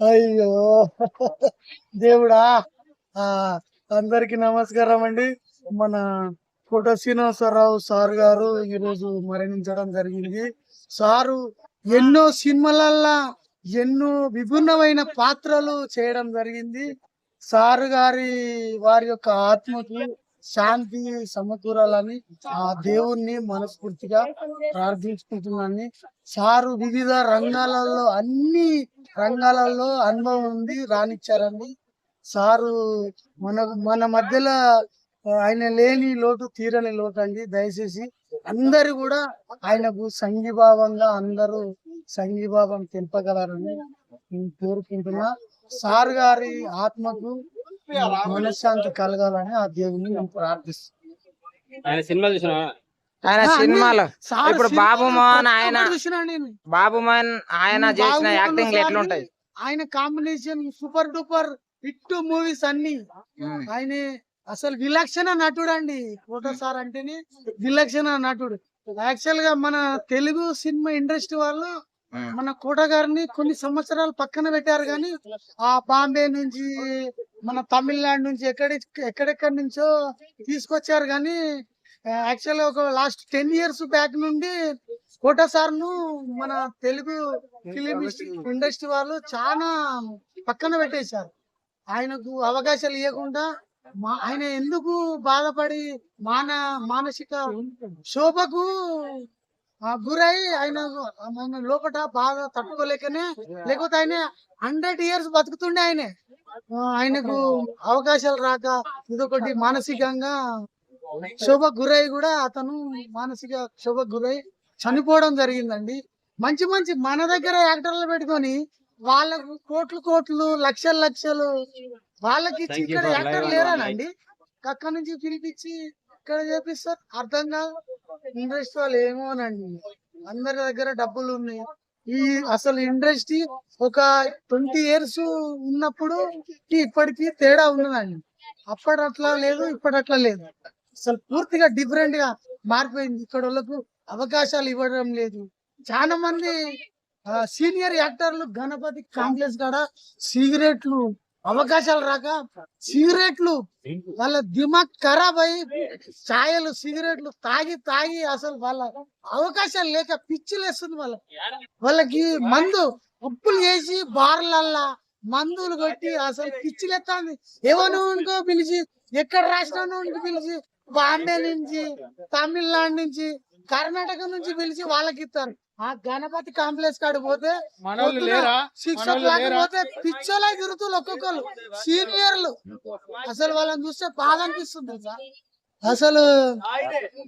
అయ్యో. దేవుడా. ఆ అందరికి నమస్కారం అండి. మన కోట శ్రీనివాసరావు సార్ గారు ఈరోజు మరణించడం జరిగింది. సారు ఎన్నో సినిమాలల్లా ఎన్నో విభిన్నమైన పాత్రలు చేయడం జరిగింది. సారు గారి వారి యొక్క ఆత్మకు శాంతి సమకూరాలని ఆ దేవుణ్ణి మనస్ఫూర్తిగా ప్రార్థించుకుంటున్నాను. సారు వివిధ రంగాలలో అన్ని రంగాలలో అనుభవం ఉంది రానిచ్చారండి సారు మన మన మధ్యలో ఆయన లేని లోటు తీరని లోటు అండి. దయచేసి అందరు కూడా ఆయనకు సంఘీభావంగా అందరూ సంఘీభావం తెలపగలరని నేను కోరుకుంటున్నా. సార్ గారి ఆత్మకు మనశ్శాంతి కలగాలని ఆ దేవుని నేను ప్రార్థిస్తున్నాను ఆయన సినిమా చూసిన ఆయన సినిమాలు. ఇప్పుడు బాబు మోహన్ ఆయన ఒక్కటి చూసినా నేను. బాబు మోహన్ ఆయన చేసిన యాక్టింగ్ సార్ని ఎట్లుంటాయి? ఆయన combination super duper hit movies అన్ని. ఆయన అసలు విలక్షణ నటుడు అండి. కోట సార్ అంటేనే విలక్షణ నటుడు. యాక్చువల్గా మన తెలుగు సినిమా ఇండస్ట్రీ వాళ్ళు మన కోట గారిని కొన్ని సంవత్సరాలు పక్కన పెట్టారు కానీ ఆ బాంబే నుంచి మన తమిళనాడు నుంచి ఎక్కడి ఎక్కడెక్కడి నుంచో తీసుకొచ్చారు కానీ యాక్చువల్ ఒక లాస్ట్ టెన్ ఇయర్స్ బ్యాక్ నుండి కోట సార్ను మన తెలుగు ఫిలిం ఇండస్ట్రీ వాళ్ళు చాలా పక్కన పెట్టేశారు. ఆయనకు అవకాశాలు ఇవ్వకుండా మా ఆయన ఎందుకు బాధపడి మాన మానసిక శోభకు గురై ఆయన ఆయన లోపట బాధ తట్టుకోలేకనే లేకపోతే ఆయన హండ్రెడ్ ఇయర్స్ బతుకుతుండే ఆయనే. ఆయనకు అవకాశాలు రాక ఇదొకటి మానసికంగా శోభ గురై కూడా అతను మానసిక శోభ గురై చనిపోవడం జరిగిందండి. మంచి మంచి మన దగ్గర యాక్టర్లు పెట్టుకొని వాళ్ళకు కోట్లు కోట్లు లక్షలు లక్షలు వాళ్ళకి ఇచ్చి ఇక్కడ for యాక్టర్ live లేరానండి. అక్కడ నుంచి పిలిపించి ఇక్కడ చేపిస్తారు. అర్థం కాదు. ఇండస్ట్రీ వాళ్ళు ఏమోనండి. అందరి దగ్గర డబ్బులు ఉన్నాయి. ఈ అసలు ఇండస్ట్రీ ఒక ట్వంటీ ఇయర్స్ ఉన్నప్పుడు ఇప్పటికి తేడా ఉన్నదండి. అప్పటి అట్లా లేదు ఇప్పటి అట్లా లేదు. అసలు పూర్తిగా డిఫరెంట్గా మారిపోయింది. ఇక్కడ వాళ్ళకు అవకాశాలు ఇవ్వడం లేదు. చాలా మంది సీనియర్ యాక్టర్లు గణపతి కాంప్లెక్స్ కాడ సిగరెట్లు అవకాశాలు రాక సిగరెట్లు వాళ్ళ దిమాగ్ ఖరాబ్ అయ్యి ఛాయలు సిగరెట్లు తాగి తాగి అసలు వాళ్ళ అవకాశాలు లేక పిచ్చిలేస్తుంది వాళ్ళ. వాళ్ళకి మందు ఉప్పులు చేసి బార్లల్లా మందులు కొట్టి అసలు పిచ్చిలేస్తుంది ఎవరికో పిలిచి ఎక్కడ రాష్ట్రం పిలిచి బాంబే నుంచి తమిళనాడు నుంచి కర్ణాటక నుంచి పిలిచి వాళ్ళకి ఇస్తారు ఆ గణపతి కాంప్లెక్స్ కాడికి పోతే మనోళ్ళు పొద్దున లేరా? సిక్స్? పోతే పిచ్చోలా తిరుగుతున్నారు ఒక్కొక్కరు సీనియర్లు. అసలు వాళ్ళని చూస్తే బాధ అనిపిస్తుంది? అసలు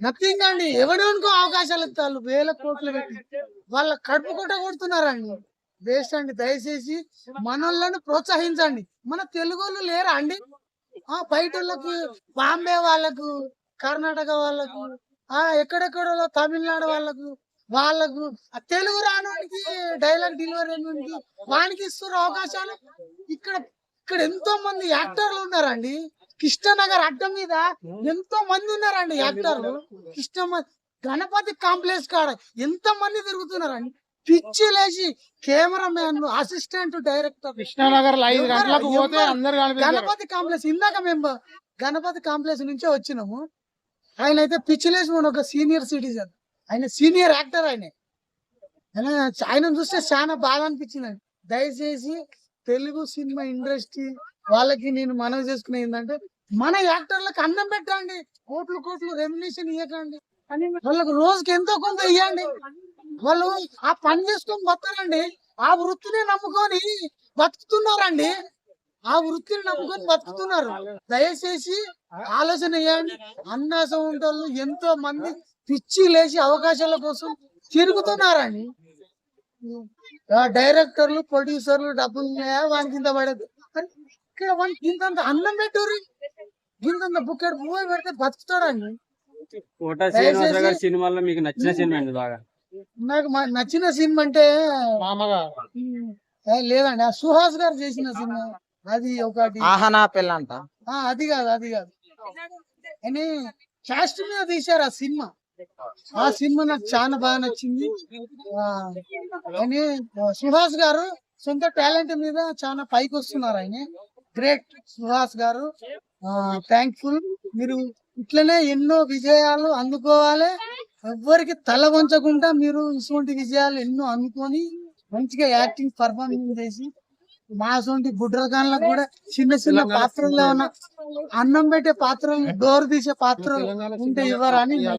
నథింగ్ అండి. ఎవడోనికో అవకాశాలు ఇస్తారు వేల కోట్లు పెట్టి. వాళ్ళ కడుపు కొట్ట కొడుతున్నారండి. వేస్ట్ అండి. దయచేసి మనోళ్ళని ప్రోత్సహించండి. మన తెలుగు వాళ్ళు లేరా అండి? ఆ బయట వాళ్ళకి బాంబే వాళ్ళకు కర్ణాటక వాళ్ళకు ఆ ఎక్కడెక్కడ తమిళనాడు వాళ్ళకు వాళ్ళకు తెలుగు రానోడికి డైలాగ్ డెలివరీ అయినోడికి వానికి ఇస్తున్న అవకాశాలు ఇక్కడ ఇక్కడ ఎంతో మంది యాక్టర్లు ఉన్నారండి. కృష్ణనగర్ అడ్డం మీద ఎంతో మంది ఉన్నారండి యాక్టర్లు. కృష్ణ గణపతి కాంప్లెక్స్ కాడ ఎంత మంది తిరుగుతున్నారండి. పిచ్చి లేచి కెమెరామ్యాన్ అసిస్టెంట్ డైరెక్టర్ కృష్ణానగర్ ఐదు గంటలకు పోతే అందరు గణపతి కాంప్లెక్స్ ఇందాక మేము గణపతి కాంప్లెక్స్ నుంచే వచ్చినాము. ఆయన అయితే పిచ్చిలేసి మన ఒక సీనియర్ సిటిజన్. ఆయన సీనియర్ యాక్టర్ ఆయన. ఆయన చూస్తే చాలా బాధ అనిపించింది. దయచేసి తెలుగు సినిమా ఇండస్ట్రీ వాళ్ళకి నేను మనవి చేసుకునే ఏంటంటే మన యాక్టర్లకు అన్నం పెట్టండి. కోట్లు కోట్లు రెమ్యునేషన్ ఇవ్వకండి వాళ్ళకు రోజుకి ఎంతో కొంత ఇవ్వండి వాళ్ళు ఆ పని చేసుకొని బతారండి ఆ వృత్తిని నమ్ముకొని బతుకుతున్నారండి. ఆ వృత్తిని నమ్ముకొని బతుకుతున్నారు. దయచేసి ఆలోచన చేయండి. అన్నాసం ఉంటారు ఎంతో మంది పిచ్చి లేచి అవకాశాల కోసం తిరుగుతున్నారండి ఆ డైరెక్టర్లు ప్రొడ్యూసర్లు డబ్బులు ఉన్నాయా? వానికి ఇంత పడదు. వానికి ఇంత అన్నం పెట్టుర్రి. ఇంత బుక్కెడ్ పువ్వు పెడితే బతుకుతాడండి. దయచేసి- సినిమాల్లో మీకు నచ్చిన సినిమా బాగా? నాకు నచ్చిన సినిమా అంటే లేదండి. ఆ సుహాస్ గారు చేసిన సినిమా. అది ఒకటి. ఆహనా పిల్లంట ఆ, అది కాదు అది కాదు. అని క్యాస్ట్ మీద తీశారు ఆ సినిమా. ఆ సినిమా నాకు చాలా బాగా నచ్చింది. అని సుహాస్ గారు సొంత టాలెంట్ మీద చాలా పైకి వస్తున్నారు ఆయన. గ్రేట్ సుహాస్ గారు. థ్యాంక్ఫుల్ మీరు ఇట్లనే ఎన్నో విజయాలు అందుకోవాలి. ఎవ్వరికి తల వంచకుండా మీరు ఇటువంటి విజయాలు ఎన్నో అందుకొని మంచిగా యాక్టింగ్ పర్ఫార్మెన్స్ చేసి మా సొంటి బుడ్రకాన్లకు కూడా చిన్న చిన్న పాత్రల్లో ఉన్న అన్నం పెట్టే పాత్రలు డోర్ తీసే పాత్రలు ఉంటే ఇవ్వరని